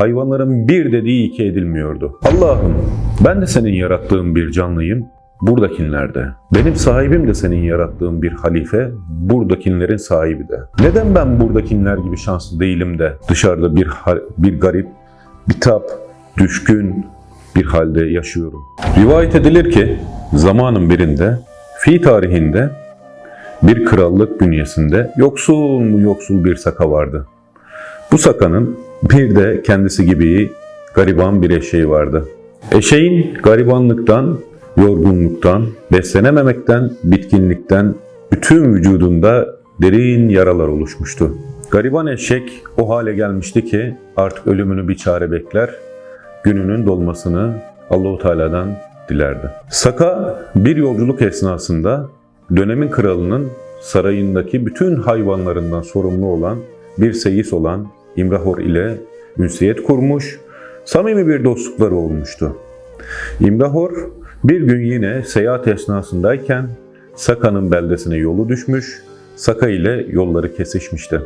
Hayvanların bir dediği iki edilmiyordu. Allah'ım ben de senin yarattığın bir canlıyım, buradakinlerde. Benim sahibim de senin yarattığın bir halife, buradakilerin sahibi de. Neden ben buradakiler gibi şanslı değilim de dışarıda bir bir garip, bitap, düşkün bir halde yaşıyorum. Rivayet edilir ki zamanın birinde, fi tarihinde bir krallık bünyesinde yoksul mu yoksul bir saka vardı. Bu sakanın bir de kendisi gibi gariban bir eşeği vardı. Eşeğin garibanlıktan, yorgunluktan, beslenememekten, bitkinlikten bütün vücudunda derin yaralar oluşmuştu. Gariban eşek o hale gelmişti ki artık ölümünü bir çare bekler, gününün dolmasını Allahu Teala'dan dilerdi. Saka bir yolculuk esnasında dönemin kralının sarayındaki bütün hayvanlarından sorumlu olan bir seyis olan İmrahor ile ünsiyet kurmuş, samimi bir dostlukları olmuştu. İmrahor bir gün yine seyahat esnasındayken Saka'nın beldesine yolu düşmüş, Saka ile yolları kesişmişti.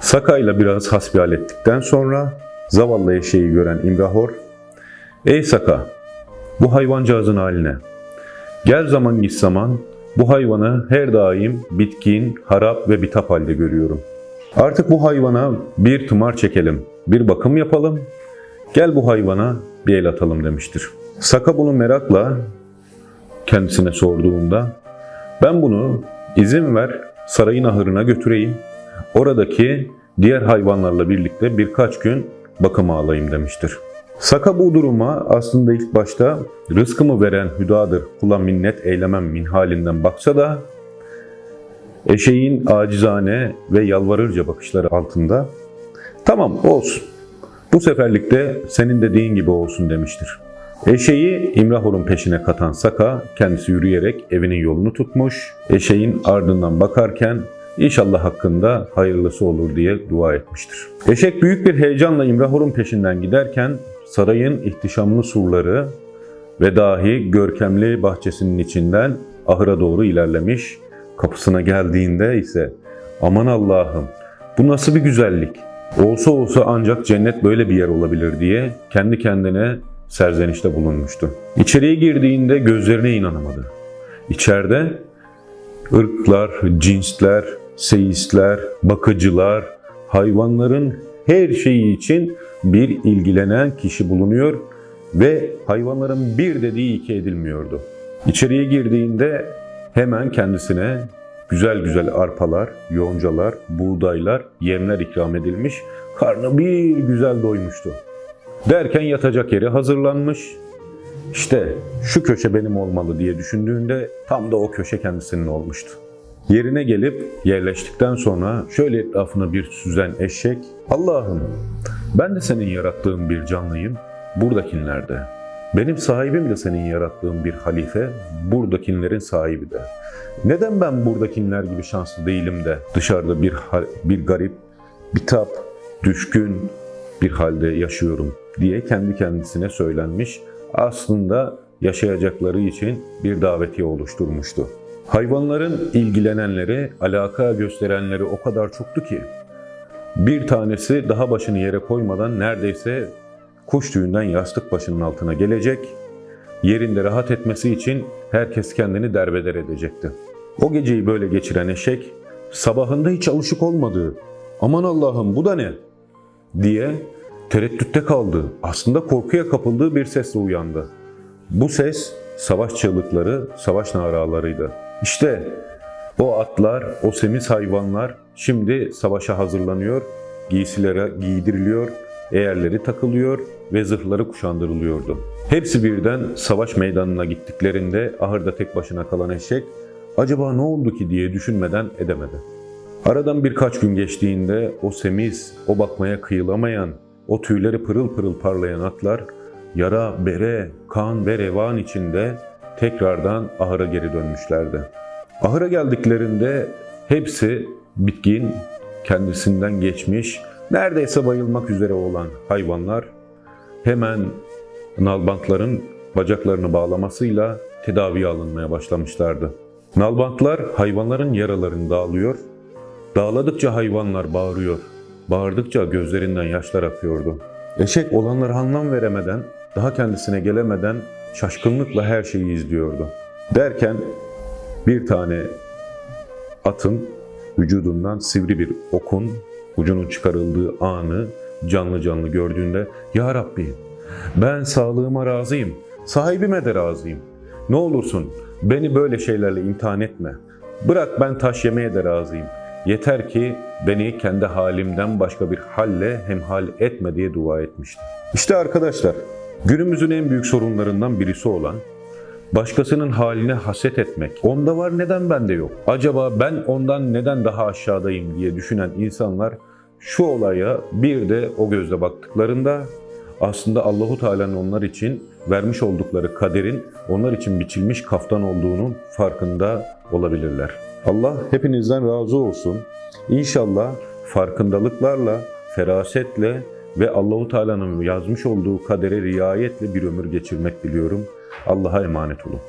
Saka ile biraz hasbihal ettikten sonra zavallı eşeği gören İmrahor, ''Ey Saka, bu hayvancağızın haline. Gel zaman git zaman bu hayvanı her daim bitkin, harap ve bitap halde görüyorum. Artık bu hayvana bir tımar çekelim, bir bakım yapalım. Gel bu hayvana bir el atalım demiştir. Saka bunu merakla kendisine sorduğunda ben bunu izin ver sarayın ahırına götüreyim. Oradaki diğer hayvanlarla birlikte birkaç gün bakıma alayım demiştir. Saka bu duruma aslında ilk başta rızkımı veren hüdadır, kula minnet eylemem min halinden baksa da eşeğin acizane ve yalvarırca bakışları altında tamam olsun, bu seferlikte senin dediğin gibi olsun demiştir. Eşeği İmrahor'un peşine katan Saka kendisi yürüyerek evinin yolunu tutmuş, eşeğin ardından bakarken İnşallah hakkında hayırlısı olur diye dua etmiştir. Eşek büyük bir heyecanla İmrahor'un peşinden giderken sarayın ihtişamlı surları ve dahi görkemli bahçesinin içinden ahıra doğru ilerlemiş. Kapısına geldiğinde ise aman Allah'ım bu nasıl bir güzellik. Olsa olsa ancak cennet böyle bir yer olabilir diye kendi kendine serzenişte bulunmuştu. İçeriye girdiğinde gözlerine inanamadı. İçeride ırklar, cinsler, seyisler, bakıcılar, hayvanların her şeyi için bir ilgilenen kişi bulunuyor ve hayvanların bir dediği iki edilmiyordu. İçeriye girdiğinde hemen kendisine güzel güzel arpalar, yoncalar, buğdaylar, yemler ikram edilmiş, karnı bir güzel doymuştu. Derken yatacak yeri hazırlanmış, işte şu köşe benim olmalı diye düşündüğünde tam da o köşe kendisinin olmuştu. Yerine gelip yerleştikten sonra şöyle etrafına bir süzen eşek, Allah'ım ben de senin yarattığın bir canlıyım, buradakinlerde. Benim sahibim de senin yarattığın bir halife, buradakilerin sahibi de. Neden ben buradakiler gibi şanslı değilim de dışarıda bir bir garip, bitap, düşkün bir halde yaşıyorum diye kendi kendisine söylenmiş. Aslında yaşayacakları için bir davetiye oluşturmuştu. Hayvanların ilgilenenleri, alaka gösterenleri o kadar çoktu ki bir tanesi daha başını yere koymadan neredeyse kuş tüyünden yastık başının altına gelecek, yerinde rahat etmesi için herkes kendini derbeder edecekti. O geceyi böyle geçiren eşek, sabahında hiç alışık olmadığı, aman Allah'ım bu da ne diye tereddütte kaldı. Aslında korkuya kapıldığı bir sesle uyandı. Bu ses savaş çığlıkları, savaş naralarıydı. İşte o atlar, o semiz hayvanlar şimdi savaşa hazırlanıyor, giysilere giydiriliyor, eğerleri takılıyor ve zırhları kuşandırılıyordu. Hepsi birden savaş meydanına gittiklerinde ahırda tek başına kalan eşek acaba ne oldu ki diye düşünmeden edemedi. Aradan birkaç gün geçtiğinde o semiz, o bakmaya kıyılamayan, o tüyleri pırıl pırıl parlayan atlar yara, bere, kan ve revan içinde tekrardan ahıra geri dönmüşlerdi. Ahıra geldiklerinde hepsi bitkin, kendisinden geçmiş, neredeyse bayılmak üzere olan hayvanlar hemen nalbantların bacaklarını bağlamasıyla tedaviye alınmaya başlamışlardı. Nalbantlar hayvanların yaralarını dağılıyor, dağladıkça hayvanlar bağırıyor, bağırdıkça gözlerinden yaşlar akıyordu. Eşek olanlara anlam veremeden, daha kendisine gelemeden şaşkınlıkla her şeyi izliyordu. Derken bir tane atın vücudundan sivri bir okun ucunun çıkarıldığı anı canlı canlı gördüğünde Ya Rabbi ben sağlığıma razıyım, sahibime de razıyım. Ne olursun beni böyle şeylerle imtihan etme. Bırak ben taş yemeye de razıyım. Yeter ki beni kendi halimden başka bir halle hemhal etme diye dua etmişti. İşte arkadaşlar günümüzün en büyük sorunlarından birisi olan Başkasının haline haset etmek. Onda var neden bende yok? Acaba ben ondan neden daha aşağıdayım diye düşünen insanlar şu olaya bir de o gözle baktıklarında aslında Allahu Teala'nın onlar için vermiş oldukları kaderin onlar için biçilmiş kaftan olduğunun farkında olabilirler. Allah hepinizden razı olsun. İnşallah farkındalıklarla, ferasetle ve Allahu Teala'nın yazmış olduğu kadere riayetle bir ömür geçirmek diliyorum. Allah'a emanet olun.